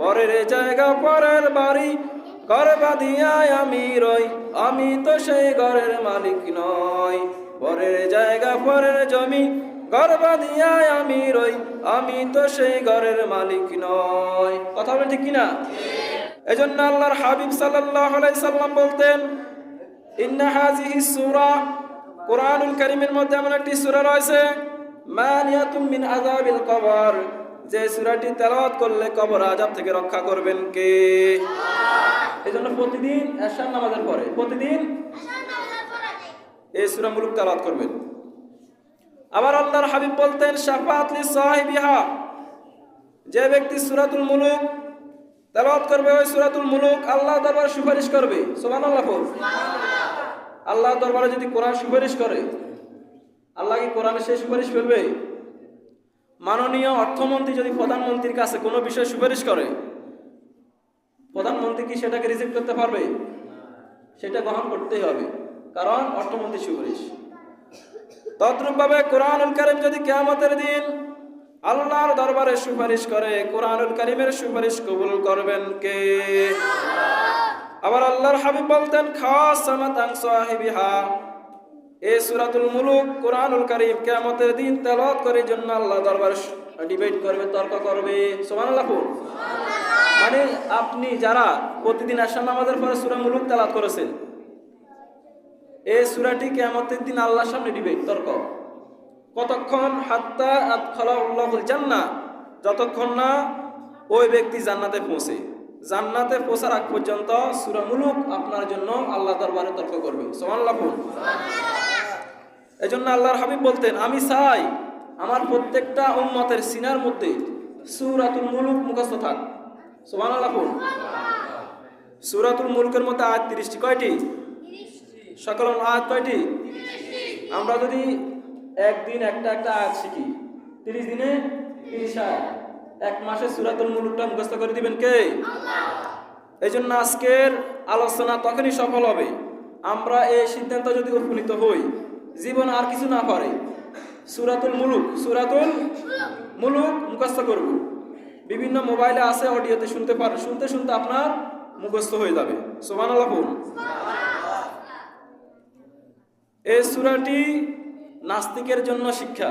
পরের জায়গা, পরের বাড়ি, ঘর বাঁধিয়ায় আমি রই। আমি তো সেই ঘরের মালিক নই। পরের জায়গা, পরের জমি, ঘর বাঁধিয়ায় আমি রই। আমি তো সেই ঘরের মালিক নই। কথা বলে ঠিক কিনা? এজন্য আল্লাহর হাবিব সাল্লাম বলতেন কোরআনুল কারীমের মধ্যে এমন একটি সূরা রয়েছে, মানিয়াতুম মিন আযাবিল কবর। যে সূরাটি তেলাওয়াত করলে কবর আযাব থেকে রক্ষা করবেন কে? এজন্য প্রতিদিন এশার নামাজের পরে, প্রতিদিন এই সূরা মুলুক তেলাওয়াত করবেন। আবার আল্লাহর হাবিব বলতেন, শাফাআত লি সাহিবিহা। যে ব্যক্তি সুরাতুল মুলুক তেলাওয়াত করবে, ওই সুরাতুল মুলুক আল্লাহ দরবারে সুপারিশ করবে। সুবহানাল্লাহ বল আল্লাহ দরবারে যদি কোরআন সুপারিশ করে, আল্লাহ কি কোরআনে সে সুপারিশ ফেলবে? মাননীয় অর্থমন্ত্রী যদি প্রধানমন্ত্রীর কাছে কোনো বিষয় সুপারিশ করে, প্রধানমন্ত্রী কি সেটাকে রিজেক্ট করতে পারবে? সেটা গ্রহণ করতেই হবে, কারণ অর্থমন্ত্রী সুপারিশ। তদ্রূপভাবে কোরআনুল কারিম যদি কেয়ামতের দিন আল্লাহর দরবারে সুপারিশ করে, কোরআনুল কারিমের সুপারিশ কবুল করবেন কে? আবার আল্লাহর হাবিব বলতেন খাসামাতাং সাহিবিহা। এই সুরাতুল মুলুক কোরআনুল কারীম কিয়ামতের দিন তেলাওয়াত করে জন্য আল্লাহ দরবারে ডিবেট করবে তর্ক করবে। পড়ুন। মানে আপনি যারা প্রতিদিন আসাম আমাদের পরে সূরা মুলুক তেলাওয়াত করেছেন এই সুরাটি কিয়ামতের দিন আল্লাহর সামনে ডিবেট তর্ক। কতক্ষণ? হাত্তা আদখালাহুল্লাহুল জান্নাহ। যতক্ষণ না ওই ব্যক্তি জান্নাতে পৌঁছে। জান্নাতে পৌঁছার আগ পর্যন্ত সূরা মুলুক আপনার জন্য আল্লাহ দরবারে তর্ক করবে। সুবহানাল্লাহ এই জন্য আল্লাহর হাবিব বলতেন আমি চাই আমার প্রত্যেকটা উম্মতের সিনার মধ্যে সূরাতুল মুলুক মুখস্থ থাক। সুবহানাল্লাহ পড়ুন। সূরাতুল মুলুকের মধ্যে আয়াত 30টি কয়টি? সকল আয়াত কয়টি? আমরা যদি একদিন একটা একটা আয়াত শিখি তিরিশ দিনে তিরিশ আয়াত। এক মাসে সুরাতুল মুলুকটা মুখস্থ করে দিবেন কে? এই জন্য আজকের আলোচনা তখনই সফল হবে। আমরা এই সিদ্ধান্ত যদি উপনীত হই জীবন আর কিছু না পারে সুরাতুল মুলুক সুরাতুল মুলুক মুখস্থ করব। বিভিন্ন মোবাইলে আছে অডিওতে শুনতে পারেন শুনতে শুনতে আপনার মুখস্থ হয়ে যাবে। সোমান আল্লাহ এই সুরাটি নাস্তিকের জন্য শিক্ষা।